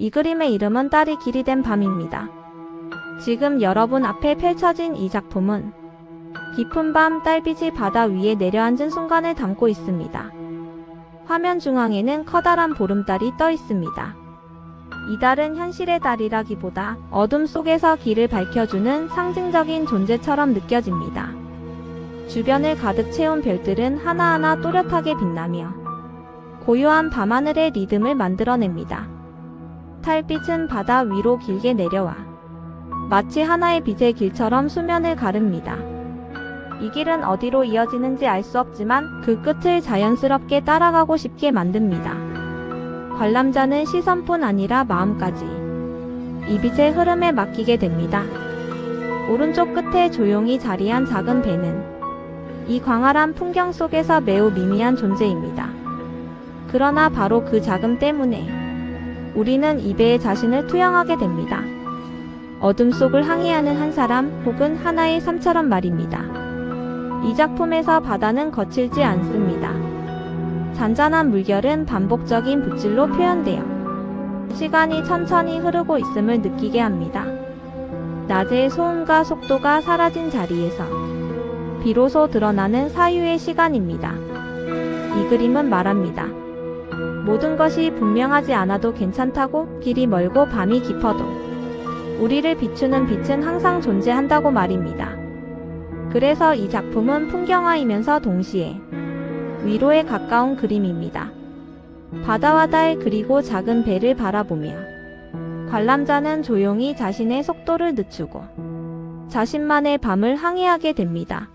이 그림의 이름은 딸이 길이 된 밤입니다. 지금 여러분 앞에 펼쳐진 이 작품은 깊은 밤 딸빛이 바다 위에 내려앉은 순간을 담고 있습니다. 화면 중앙에는 커다란 보름달이 떠 있습니다. 이 달은 현실의 달이라기보다 어둠 속에서 길을 밝혀주는 상징적인 존재처럼 느껴집니다. 주변을 가득 채운 별들은 하나하나 또렷하게 빛나며 고요한 밤하늘의 리듬을 만들어냅니다. 달빛은 바다 위로 길게 내려와 마치 하나의 빛의 길처럼 수면을 가릅니다. 이 길은 어디로 이어지는지 알 수 없지만 그 끝을 자연스럽게 따라가고 싶게 만듭니다. 관람자는 시선뿐 아니라 마음까지 이 빛의 흐름에 맡기게 됩니다. 오른쪽 끝에 조용히 자리한 작은 배는 이 광활한 풍경 속에서 매우 미미한 존재입니다. 그러나 바로 그 자금 때문에 우리는 이 배에 자신을 투영하게 됩니다. 어둠 속을 항해하는 한 사람 혹은 하나의 삶처럼 말입니다. 이 작품에서 바다는 거칠지 않습니다. 잔잔한 물결은 반복적인 붓질로 표현되어 시간이 천천히 흐르고 있음을 느끼게 합니다. 낮의 소음과 속도가 사라진 자리에서 비로소 드러나는 사유의 시간입니다. 이 그림은 말합니다. 모든 것이 분명하지 않아도 괜찮다고 길이 멀고 밤이 깊어도 우리를 비추는 빛은 항상 존재한다고 말입니다. 그래서 이 작품은 풍경화이면서 동시에 위로에 가까운 그림입니다. 바다와 달 그리고 작은 배를 바라보며 관람자는 조용히 자신의 속도를 늦추고 자신만의 밤을 항해하게 됩니다.